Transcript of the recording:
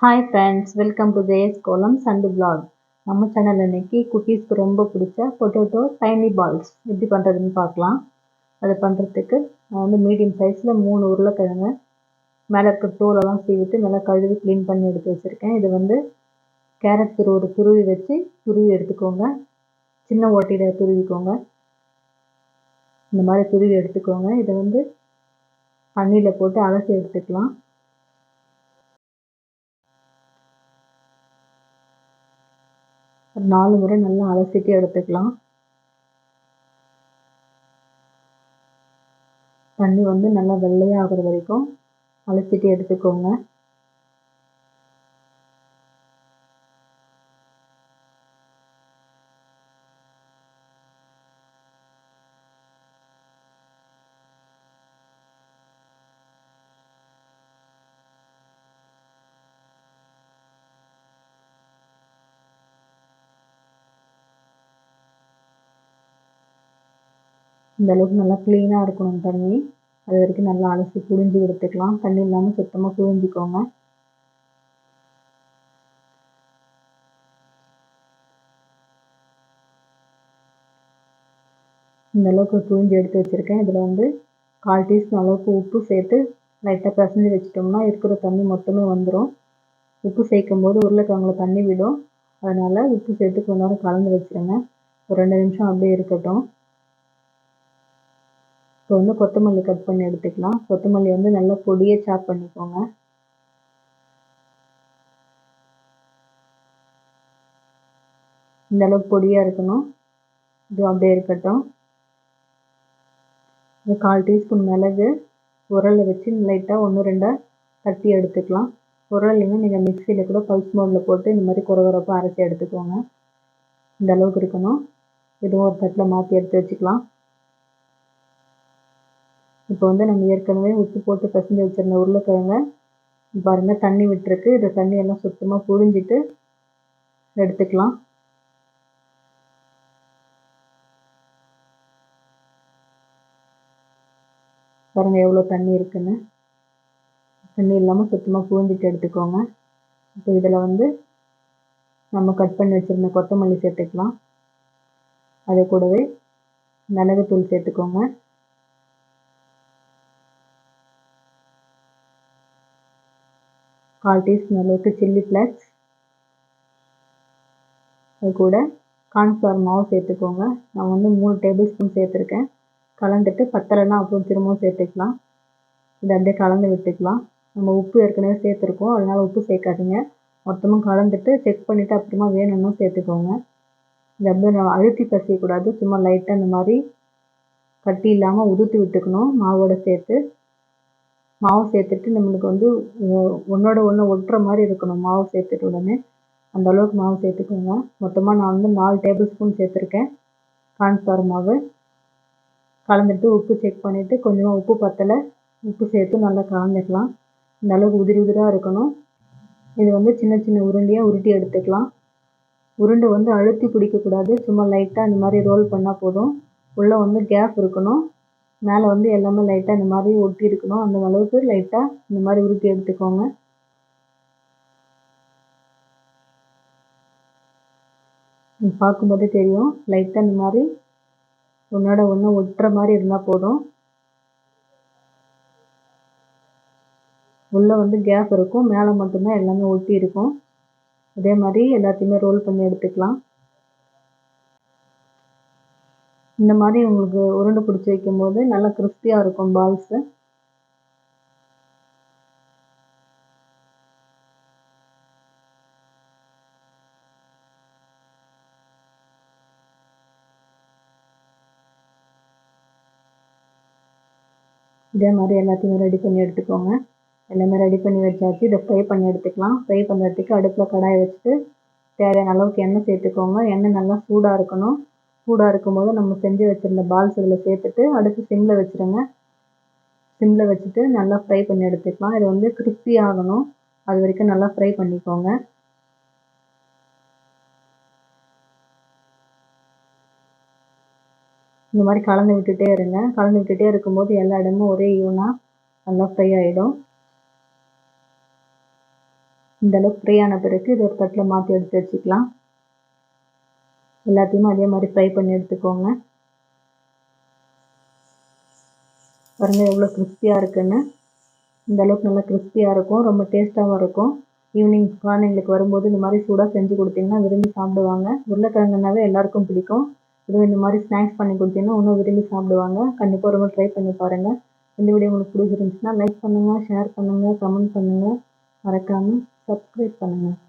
Hi friends welcome to Jaya's kolam சண்டு black நம்ம channel இன்னைக்கு குக்கீஸ்க்கு ரொம்ப பிடிச்ச பொட்டேட்டோ டைனி பால்ஸ் எப்படி பண்ணுறதுன்னு பார்க்கலாம். அது பண்ணுறதுக்கு நான் வந்து மீடியம் சைஸில் மூணு உருளைக்கிழங்கு மேலே இருக்க தோலெல்லாம் சீவிட்டு நல்லா கழுவி க்ளீன் பண்ணி எடுத்து வச்சுருக்கேன். இது வந்து கேரட் துருவோட துருவி வச்சு துருவி எடுத்துக்கோங்க. சின்ன ஓட்டையில் துருவிக்கோங்க. இந்த மாதிரி துருவி எடுத்துக்கோங்க. இதை வந்து தண்ணியில் போட்டு அலசி எடுத்துக்கலாம். ஒரு நாலு முறை நல்லா அலசிட்டு எடுத்துக்கலாம். தண்ணி வந்து நல்லா வெள்ளையாக ஆகுற வரைக்கும் அலசிட்டு எடுத்துக்கோங்க. இந்த அளவுக்கு நல்லா க்ளீனாக இருக்கணும் தண்ணி. அது வரைக்கும் நல்லா அலசி புழிஞ்சு எடுத்துக்கலாம். தண்ணி இல்லாமல் சுத்தமாக புழிஞ்சிக்கோங்க. இந்த அளவுக்கு புழிஞ்சு எடுத்து வச்சுருக்கேன். இதில் வந்து கால் டீஸ்பூன் அளவுக்கு உப்பு சேர்த்து லைட்டாக பிசைஞ்சு வச்சிட்டோம்னா இருக்கிற தண்ணி மொத்தமே வந்துடும் உப்பு சேர்க்கும் போது உருளைக்கிழங்குல தண்ணி விடும். அதனால் உப்பு சேர்த்து கொஞ்ச நேரம் கலந்து வச்சுருங்க. ஒரு ரெண்டு நிமிஷம் அப்படியே இருக்கட்டும். இப்போ வந்து கொத்தமல்லி கட் பண்ணி எடுத்துக்கலாம். கொத்தமல்லி வந்து நல்லா பொடியை சாப் பண்ணிக்கோங்க. இந்த அளவுக்கு பொடியாக இருக்கணும். இது அப்படியே இருக்கட்டும். ஒரு கால் டீஸ்பூன் மிளகு உரலை வச்சு லைட்டாக ஒன்று ரெண்டாக தட்டி எடுத்துக்கலாம். உரலையுமே நீங்கள் மிக்சியில் கூட பல்ஸ் மோடில் போட்டு இந்த மாதிரி குறை குறைப்பாக அரைச்சி எடுத்துக்கோங்க. இந்த அளவுக்கு இருக்கணும். இதுவும் ஒரு தட்டில் மாற்றி எடுத்து வச்சுக்கலாம். இப்போ வந்து நம்ம ஏற்கனவே உப்பு போட்டு பசஞ்சு வச்சுருந்த உருளைக்கிழங்க பாருங்கள் தண்ணி விட்டுருக்கு. இந்த தண்ணியெல்லாம் சுத்தமாக புழிஞ்சிட்டு எடுத்துக்கலாம். பாருங்கள் எவ்வளோ தண்ணி இருக்குன்னு. தண்ணி இல்லாமல் சுத்தமாக புழிஞ்சிட்டு எடுத்துக்கோங்க. இப்போ இதில் வந்து நம்ம கட் பண்ணி வச்சுருந்த கொத்தமல்லி சேர்த்துக்கலாம். அது கூடவே மிளகுத்தூள் சேர்த்துக்கோங்க. கால் டீஸ்பூன் அளவுக்கு சில்லி ஃப்ளாக்ஸ். அது கூட கார்ன்ஃப்ளவர் மாவு சேர்த்துக்கோங்க. நான் வந்து மூணு டேபிள் ஸ்பூன் சேர்த்துருக்கேன். கலந்துட்டு பத்தலைன்னா அப்புறம் திரும்பவும் சேர்த்துக்கலாம். இதை அப்படியே கலந்து விட்டுக்கலாம். நம்ம உப்பு ஏற்கனவே சேர்த்துருக்கோம். அதனால் உப்பு சேர்க்காதீங்க. மொத்தமும் கலந்துட்டு செக் பண்ணிவிட்டு அப்புறமா வேணும்னா சேர்த்துக்கோங்க. இதை அப்படியே அழுத்தி பசியக்கூடாது. சும்மா லைட்டாக இந்த மாதிரி கட்டி இல்லாமல் உதுத்து விட்டுக்கணும் மாவோடு சேர்த்து. மாவு சேர்த்துட்டு நம்மளுக்கு வந்து ஒன்றோட ஒன்று ஒட்டுற மாதிரி இருக்கணும். மாவு சேர்த்துட்டு உடனே அந்த அளவுக்கு மாவு சேர்த்துக்கோங்க. மொத்தமாக நான் வந்து நாலு டேபிள் ஸ்பூன் சேர்த்துருக்கேன். கார்ன்ஃப்ளவர் மாவு. கலந்துட்டு உப்பு செக் பண்ணிவிட்டு கொஞ்சமாக உப்பு பத்தலை. உப்பு சேர்த்து நல்லா கலந்துக்கலாம். இந்த அளவுக்கு உதிரி உதிராக இருக்கணும். இது வந்து சின்ன சின்ன உருண்டையாக உருட்டி எடுத்துக்கலாம். உருண்டை வந்து அழுத்தி பிடிக்கக்கூடாது. சும்மா லைட்டாக இந்த மாதிரி ரோல் பண்ணால் போதும். உள்ளே வந்து கேப் இருக்கணும். மேலே வந்து எல்லாமே லைட்டாக இந்த மாதிரி ஒட்டி இருக்கணும். அந்த அளவுக்கு லைட்டாக இந்த மாதிரி உருட்டி எடுத்துக்கோங்க. பார்க்கும்போதே தெரியும். லைட்டாக இந்த மாதிரி ஒன்றோட ஒன்று ஒட்டுற மாதிரி இருந்தால் போதும். உள்ளே வந்து கேப் இருக்கும். மேலே மட்டும்தான் எல்லாமே ஒட்டி இருக்கும். அதே மாதிரி எல்லாத்தையுமே ரோல் பண்ணி எடுத்துக்கலாம். இந்த மாதிரி உங்களுக்கு உருண்டை பிடிச்சி வைக்கும்போது நல்லா கிறிஸ்பியாக இருக்கும் பால்ஸு இதே மாதிரி எல்லாத்தையுமே ரெடி பண்ணி எடுத்துக்கோங்க. எல்லாமே ரெடி பண்ணி வச்சாச்சு. இதை ஃப்ரை பண்ணி எடுத்துக்கலாம். ஃப்ரை பண்ணுறதுக்கு அடுப்பில் கடாயை வச்சுட்டு தேவையான அளவுக்கு எண்ணெய் சேர்த்துக்கோங்க. எண்ணெய் நல்லா சூடாக இருக்கணும். சூடாக இருக்கும்போது நம்ம செஞ்சு வச்சுருந்த பால்ஸ் இதில் சேர்த்துட்டு அடுத்து சிம்மில் வச்சுருங்க. சிம்மில் வச்சுட்டு நல்லா ஃப்ரை பண்ணி எடுத்துக்கலாம். இது வந்து கிறிஸ்பி ஆகணும். அது வரைக்கும் நல்லா ஃப்ரை பண்ணிக்கோங்க. இந்த மாதிரி கலந்து விட்டுட்டே இருங்க. கலந்து விட்டுட்டே இருக்கும்போது எல்லா இடமும் ஒரே ஈவனாக நல்லா ஃப்ரை ஆகிடும் இந்தளவுக்கு ஃப்ரை ஆன பிறகு இது ஒரு தட்டில் மாற்றி எடுத்து வச்சுக்கலாம். எல்லாத்தையுமே அதே மாதிரி ஃப்ரை பண்ணி எடுத்துக்கோங்க. பாருங்கள் எவ்வளோ கிறிஸ்பியாக இருக்குன்னு. இந்த அளவுக்கு நல்லா கிறிஸ்பியாக இருக்கும். ரொம்ப டேஸ்ட்டாகவும் இருக்கும். ஈவினிங் குழந்தைங்களுக்கு வரும்போது இந்த மாதிரி சூடாக செஞ்சு கொடுத்தீங்கன்னா விரும்பி சாப்பிடுவாங்க. உருளைக்கிழங்குனாவே எல்லாருக்கும் பிடிக்கும். இதுவும் இந்த மாதிரி ஸ்நாக்ஸ் பண்ணி கொடுத்தீங்கன்னா இன்னும் விரும்பி சாப்பிடுவாங்க. கண்டிப்பாக ரொம்ப ட்ரை பண்ணி பாருங்கள் இந்த வீடியோ உங்களுக்கு பிடிச்சிருந்துச்சுன்னா லைக் பண்ணுங்கள் ஷேர் பண்ணுங்கள் கமெண்ட் பண்ணுங்கள் மறக்காமல் சப்ஸ்கிரைப் பண்ணுங்கள்